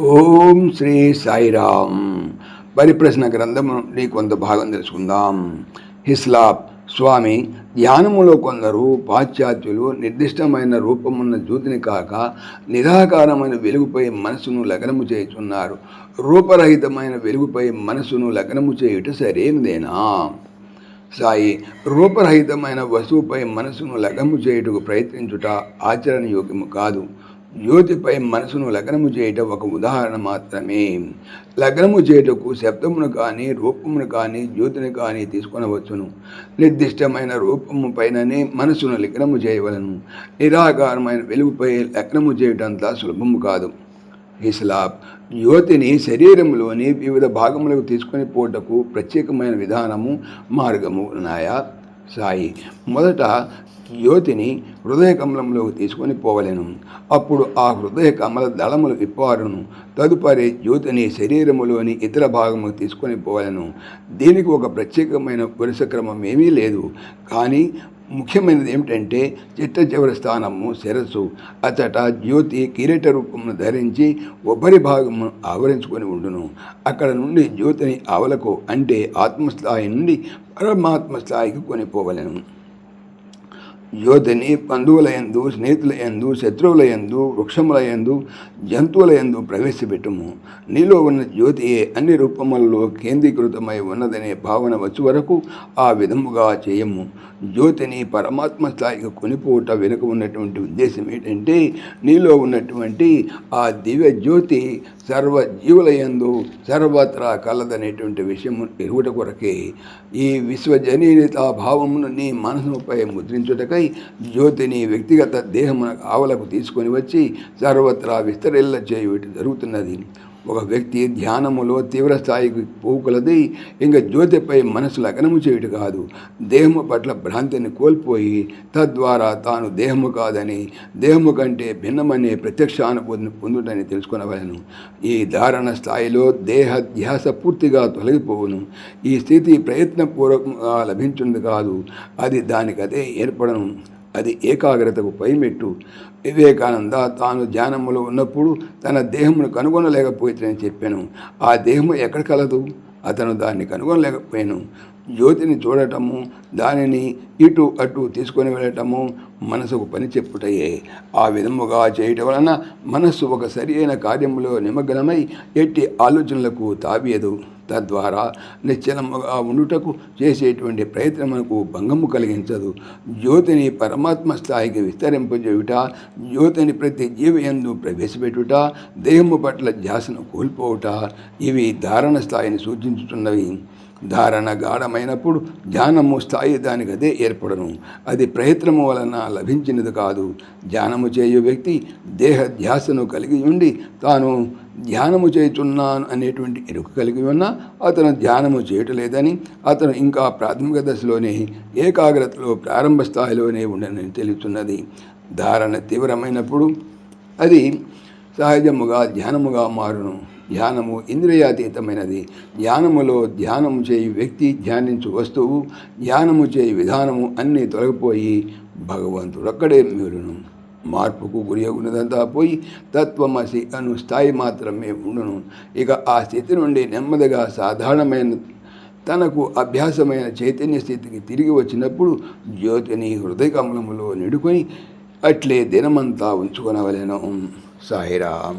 ఓం శ్రీ సాయిరామ్. పరిప్రశ్న గ్రంథము నుండి కొంత భాగం తెలుసుకుందాం. హిస్లాప్ స్వామి ధ్యానములో కొందరు పాశ్చాత్యులు నిర్దిష్టమైన రూపమున్న జ్యోతిని కాక నిరాకారమైన వెలుగుపై మనసును లగ్నము చేయుచున్నారు. రూపరహితమైన వెలుగుపై మనసును లగ్నము చేయుట సరైనదేనా? సాయి రూపరహితమైన వస్తువుపై మనసును లగ్నము చేయుటకు ప్రయత్నించుట ఆచరణయోగ్యము కాదు. జ్యోతిపై మనసును లగ్నము చేయటం ఒక ఉదాహరణ మాత్రమే. లగ్నము చేయుటకు శబ్దమును కానీ రూపమును కానీ జ్యోతిని కానీ తీసుకొనవచ్చును. నిర్దిష్టమైన రూపము పైననే మనసును లగ్నము చేయవలను. నిరాకారమైన వెలుగుపై లగ్నము చేయటంతా సులభము కాదు. హిస్లాబ్ జ్యోతిని శరీరంలోని వివిధ భాగములకు తీసుకొని పోటకు ప్రత్యేకమైన విధానము మార్గము ఉన్నాయా? సాయి. మొదట జ్యోతిని హృదయ కమలంలోకి తీసుకొని పోవలేను. అప్పుడు ఆ హృదయ కమల దళములు విప్పారును తదుపరి జ్యోతిని శరీరములోని ఇతర భాగము తీసుకొని పోవలను. దీనికి ఒక ప్రత్యేకమైన వరుస క్రమం ఏమీ లేదు. కానీ ముఖ్యమైనది ఏమిటంటే చిట్ట చివరి స్థానము శిరస్సు అచట జ్యోతి కిరీట రూపమును ధరించి ఉబ్బరి భాగమును ఆవరించుకొని ఉండును. అక్కడ నుండి జ్యోతిని ఆవలకు అంటే ఆత్మస్థాయి నుండి పరమాత్మ స్థాయికి కొనిపోవలను జ్యోతిని బంధువుల యందు స్నేహితుల యందు శత్రువుల యందు వృక్షముల యందు జంతువుల యందు ప్రవేశపెట్టుము. నీలో ఉన్న జ్యోతియే అన్ని రూపములలో కేంద్రీకృతమై ఉన్నదనే భావన వచ్చే వరకు ఆ విధముగా చేయము. జ్యోతిని పరమాత్మ స్థాయికి కొనిపోవట వెనుక ఉన్నటువంటి ఉద్దేశం ఏంటంటే నీలో ఉన్నటువంటి ఆ దివ్య జ్యోతి సర్వ జీవుల యందు సర్వత్రా కలదనేటువంటి విషయం ఎరుగుట కొరకే ఈ విశ్వజనీయత భావమును నీ మనసుపై ముద్రించుటకై జ్యోతిని వ్యక్తిగత దేహమున ఆవలకు తీసుకొని వచ్చి సర్వత్రా విస్తరిల్ల చేయుట జరుగుతున్నది. ఒక వ్యక్తి ధ్యానములో తీవ్రస్థాయికి పోకులది ఇంకా జ్యోతిపై మనసు లగ్నము చేయుట కాదు. దేహము పట్ల భ్రాంతిని కోల్పోయి తద్వారా తాను దేహము కాదని దేహము కంటే భిన్నమనే ప్రత్యక్షానుభూతిని పొందుటని తెలుసుకునవలను. ఈ ధారణ స్థాయిలో దేహ ధ్యాస పూర్తిగా తొలగిపోవును. ఈ స్థితి ప్రయత్నపూర్వకంగా లభించింది కాదు. అది దానికదే ఏర్పడను. అది ఏకాగ్రతకు పైమెట్టు. వివేకానంద తాను ధ్యానములో ఉన్నప్పుడు తన దేహమును కనుగొనలేకపోతుందని చెప్పాను. ఆ దేహము ఎక్కడ కలదు? అతను దాన్ని కనుగొనలేకపోయాను. జ్యోతిని చూడటము దానిని ఇటు అటు తీసుకొని వెళ్ళటము మనసుకు పని చెప్పుటయే. ఆ విధముగా చేయటం వలన మనస్సు ఒక సరి అయిన కార్యములో నిమగ్నమై ఎట్టి ఆలోచనలకు తావియదు. తద్వారా నిశ్చలముగా ఉండుటకు చేసేటువంటి ప్రయత్నం మనకు భంగము కలిగించదు. జ్యోతిని పరమాత్మ స్థాయికి విస్తరింపజేయుట జ్యోతిని ప్రతి జీవయందు ప్రవేశపెట్టుట దేహము పట్ల ధ్యాసను కోల్పోవుట ఇవి ధారణ స్థాయిని సూచించుతున్నవి. ధారణ గాఢమైనప్పుడు ధ్యానము స్థాయి దానికి అదే ఏర్పడను. అది ప్రయత్నము వలన లభించినది కాదు. ధ్యానము చేయు వ్యక్తి దేహ ధ్యాసను కలిగి ఉండి తాను ధ్యానము చేయుచున్నాను అనేటువంటి ఎరుక కలిగి ఉన్నా అతను ధ్యానము చేయటలేదని అతను ఇంకా ప్రాథమిక దశలోనే ఏకాగ్రతలో ప్రారంభ స్థాయిలోనే ఉండనని తెలుస్తున్నది. ధారణ తీవ్రమైనప్పుడు అది సహజముగా ధ్యానముగా మారును. ధ్యానము ఇంద్రియాతీతమైనది. ధ్యానములో ధ్యానము చేయు వ్యక్తి ధ్యానించు వస్తువు ధ్యానము చేయు విధానము అన్నీ తొలగిపోయి భగవంతుడక్కడే మీరును. మార్పుకు గురి ఉన్నదంతా పోయి తత్వమసి అను స్థాయి మాత్రమే ఉండును. ఇక ఆ స్థితి నుండి నెమ్మదిగా సాధారణమైన తనకు అభ్యాసమైన చైతన్య స్థితికి తిరిగి వచ్చినప్పుడు జ్యోతిని హృదయ కమలములో నిడుకొని అట్లే దినమంతా ఉంచుకొనవలెను. సాయిరాం